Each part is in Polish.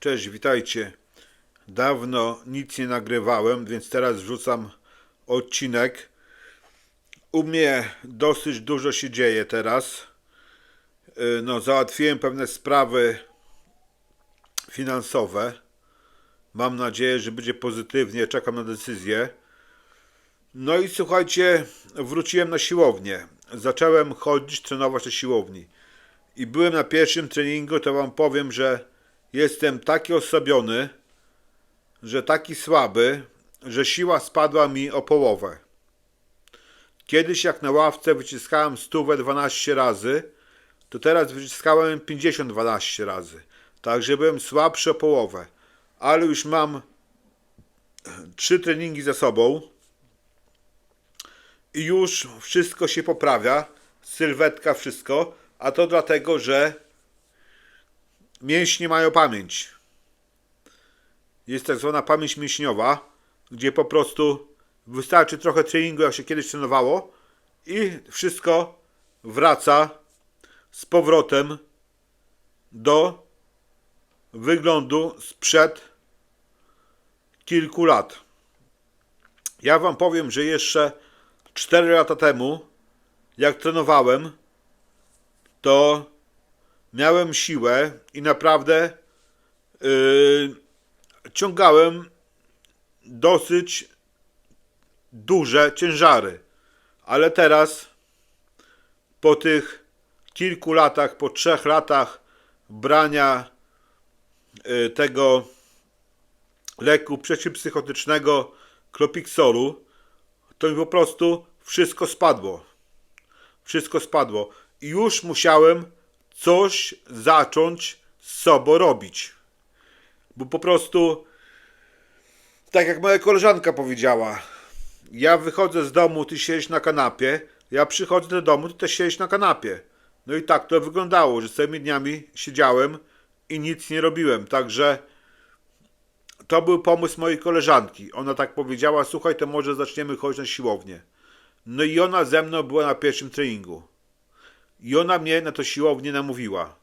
Cześć, witajcie. Dawno nic nie nagrywałem, więc teraz wrzucam odcinek. U mnie dosyć dużo się dzieje teraz. Yy, No, załatwiłem pewne sprawy finansowe. Mam nadzieję, że będzie pozytywnie. Czekam na decyzję. No i słuchajcie, wróciłem na siłownię. Zacząłem chodzić, trenować na siłowni. I byłem na pierwszym treningu, to wam powiem, że jestem taki osłabiony, że taki słaby, że siła spadła mi o połowę. Kiedyś jak na ławce wyciskałem stówę 12 razy, to teraz wyciskałem 50 12 razy. Także byłem słabszy o połowę. Ale już mam trzy treningi za sobą i już wszystko się poprawia, sylwetka, wszystko, a to dlatego, że mięśnie mają pamięć. Jest tak zwana pamięć mięśniowa, gdzie po prostu wystarczy trochę treningu, jak się kiedyś trenowało i wszystko wraca z powrotem do wyglądu sprzed kilku lat. Ja wam powiem, że jeszcze 4 lata temu, jak trenowałem, to miałem siłę i naprawdę yy, ciągałem dosyć duże ciężary. Ale teraz, po tych kilku latach, po trzech latach brania yy, tego leku przeciwpsychotycznego Klopixolu, to mi po prostu wszystko spadło. Wszystko spadło. I już musiałem coś zacząć z sobą robić. Bo po prostu, tak jak moja koleżanka powiedziała, ja wychodzę z domu, ty siedzisz na kanapie, ja przychodzę do domu, ty też siedzisz na kanapie. No i tak to wyglądało, że całymi dniami siedziałem i nic nie robiłem. Także to był pomysł mojej koleżanki. Ona tak powiedziała: Słuchaj, to może zaczniemy chodzić na siłownię. No i ona ze mną była na pierwszym treningu. I ona mnie na to siłownię namówiła.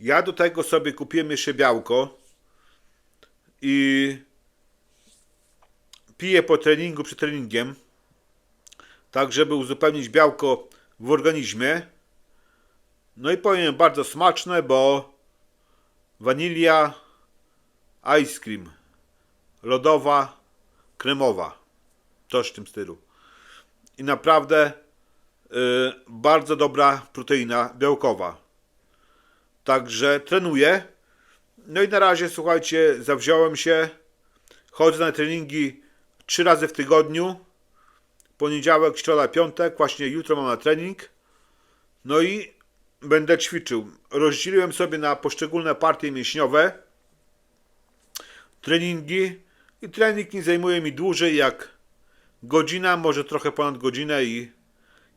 Ja do tego sobie kupiłem jeszcze białko i piję po treningu, przed treningiem, tak żeby uzupełnić białko w organizmie. No i powiem bardzo smaczne, bo wanilia, ice cream, lodowa, kremowa, coś w tym stylu. I naprawdę bardzo dobra proteina białkowa. Także trenuję. No i na razie, słuchajcie, zawziąłem się. Chodzę na treningi trzy razy w tygodniu. Poniedziałek, środa, piątek. Właśnie jutro mam na trening. No i będę ćwiczył. Rozdzieliłem sobie na poszczególne partie mięśniowe treningi i trening nie zajmuje mi dłużej jak godzina, może trochę ponad godzinę i,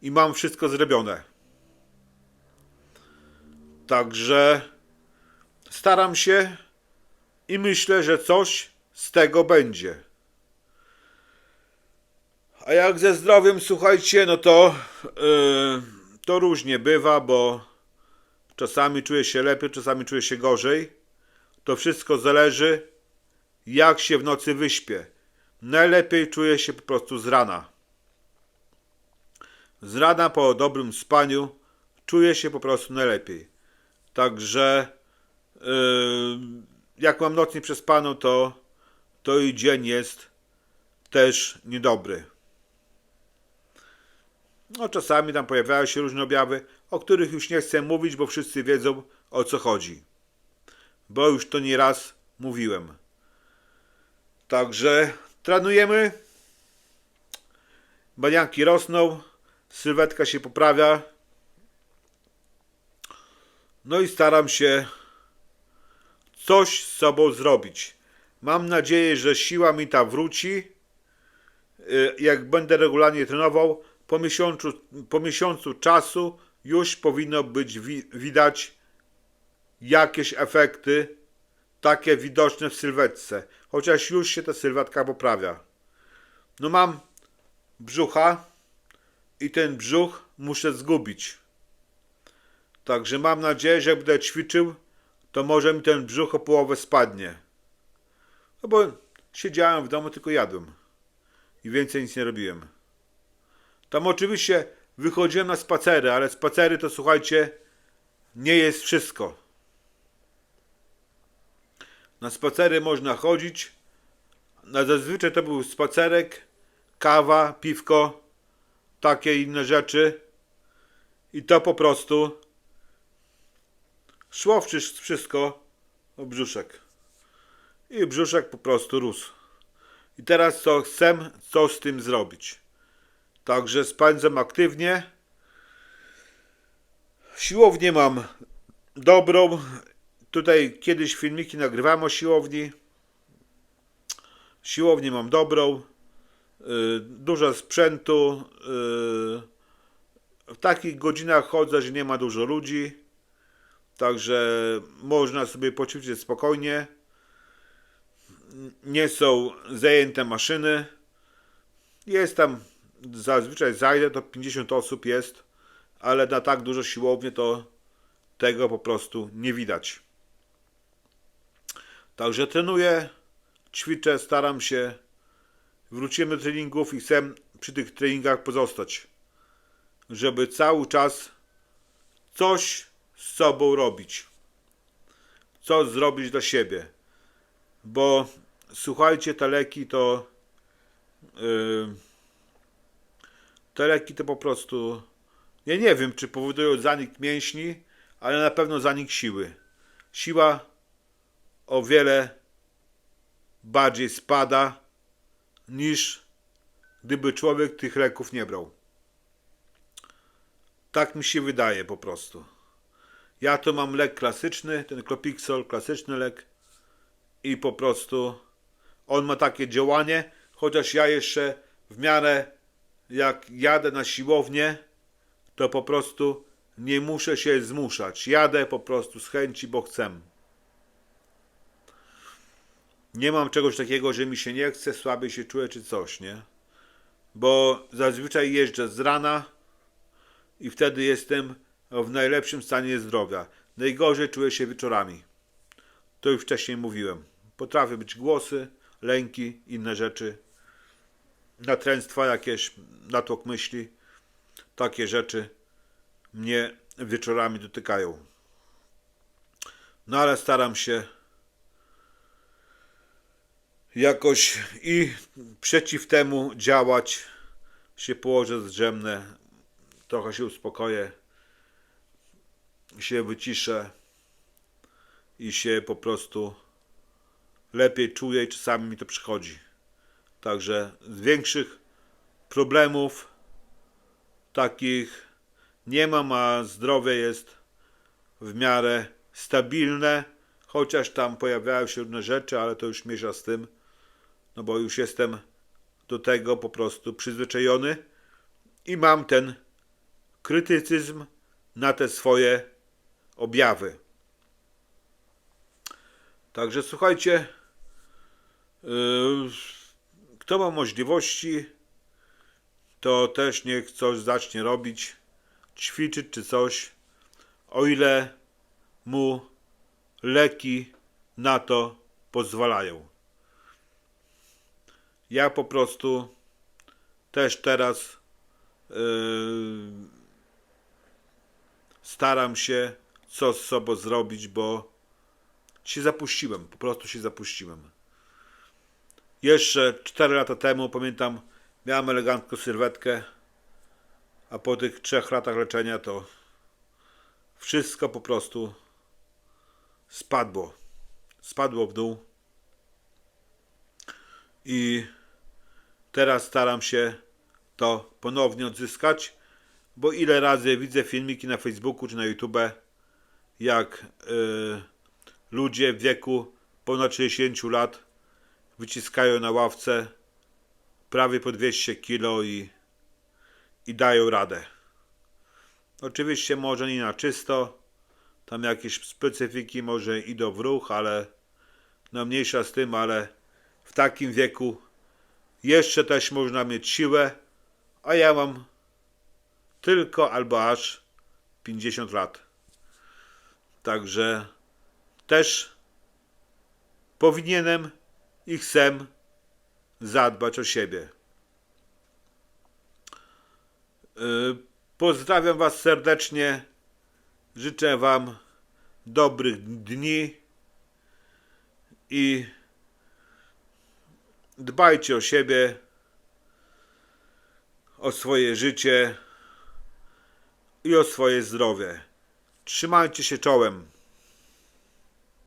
i mam wszystko zrobione. Także staram się i myślę, że coś z tego będzie. A jak ze zdrowiem, słuchajcie, no to yy, to różnie bywa, bo czasami czuję się lepiej, czasami czuję się gorzej. To wszystko zależy, jak się w nocy wyśpię. Najlepiej czuję się po prostu z rana. Z rana po dobrym spaniu czuję się po prostu najlepiej. Także yy, jak mam noc nieprzespaną, to, to i dzień jest też niedobry. No, czasami tam pojawiają się różne objawy, o których już nie chcę mówić, bo wszyscy wiedzą o co chodzi. Bo już to nieraz mówiłem. Także trenujemy. Banianki rosną, sylwetka się poprawia. No i staram się coś z sobą zrobić. Mam nadzieję, że siła mi ta wróci. Y, Jak będę regularnie trenował, po miesiącu, po miesiącu czasu już powinno być wi- widać jakieś efekty takie widoczne w sylwetce. Chociaż już się ta sylwetka poprawia. No mam brzucha i ten brzuch muszę zgubić. Także mam nadzieję, że jak będę ćwiczył, to może mi ten brzuch o połowę spadnie. No bo siedziałem w domu, tylko jadłem. I więcej nic nie robiłem. Tam oczywiście wychodziłem na spacery, ale spacery to słuchajcie, nie jest wszystko. Na spacery można chodzić. Na zazwyczaj to był spacerek, kawa, piwko, takie inne rzeczy. I to po prostu szło wszy- wszystko o brzuszek. I brzuszek po prostu rósł. I teraz co chcę, co z tym zrobić. Także spędzam aktywnie. Siłownię mam dobrą. Tutaj kiedyś filmiki nagrywałem o siłowni. Siłownię mam dobrą. Yy, dużo sprzętu. Yy, w takich godzinach chodzę, że nie ma dużo ludzi. Także można sobie poćwiczyć spokojnie. Nie są zajęte maszyny. Jest tam zazwyczaj zajdę, to 50 osób jest, ale na tak dużo siłownie to tego po prostu nie widać. Także trenuję, ćwiczę, staram się. Wrócimy do treningów i chcę przy tych treningach pozostać. Żeby cały czas coś z sobą robić. Coś zrobić dla siebie. Bo słuchajcie, te leki to. Yy, te leki to po prostu. Ja nie wiem, czy powodują zanik mięśni, ale na pewno zanik siły. Siła o wiele bardziej spada niż gdyby człowiek tych leków nie brał. Tak mi się wydaje po prostu. Ja to mam lek klasyczny, ten Clopixol, klasyczny lek i po prostu on ma takie działanie, chociaż ja jeszcze w miarę jak jadę na siłownię, to po prostu nie muszę się zmuszać. Jadę po prostu z chęci, bo chcę. Nie mam czegoś takiego, że mi się nie chce, słabiej się czuję czy coś, nie? Bo zazwyczaj jeżdżę z rana i wtedy jestem w najlepszym stanie zdrowia. Najgorzej czuję się wieczorami. To już wcześniej mówiłem. Potrafią być głosy, lęki, inne rzeczy, natręctwa jakieś, natłok myśli. Takie rzeczy mnie wieczorami dotykają. No ale staram się jakoś i przeciw temu działać. Się położę zdrzemnę, trochę się uspokoję, się wyciszę i się po prostu lepiej czuję i czasami mi to przychodzi. Także z większych problemów takich nie mam, a zdrowie jest w miarę stabilne, chociaż tam pojawiają się różne rzeczy, ale to już mierza z tym, no bo już jestem do tego po prostu przyzwyczajony i mam ten krytycyzm na te swoje objawy. Także słuchajcie, yy, kto ma możliwości, to też niech coś zacznie robić, ćwiczyć czy coś, o ile mu leki na to pozwalają. Ja po prostu też teraz yy, staram się co z sobą zrobić, bo się zapuściłem, po prostu się zapuściłem. Jeszcze 4 lata temu, pamiętam, miałem elegancką sylwetkę, a po tych trzech latach leczenia to wszystko po prostu spadło. Spadło w dół. I teraz staram się to ponownie odzyskać, bo ile razy widzę filmiki na Facebooku czy na YouTube, jak y, ludzie w wieku ponad 60 lat wyciskają na ławce prawie po 200 kilo i, i dają radę. Oczywiście może nie na czysto, tam jakieś specyfiki może idą w ruch, ale no mniejsza z tym, ale w takim wieku jeszcze też można mieć siłę, a ja mam tylko albo aż 50 lat. Także też powinienem i chcę zadbać o siebie. Pozdrawiam Was serdecznie. Życzę Wam dobrych dni i dbajcie o siebie, o swoje życie i o swoje zdrowie. Trzymajcie się czołem.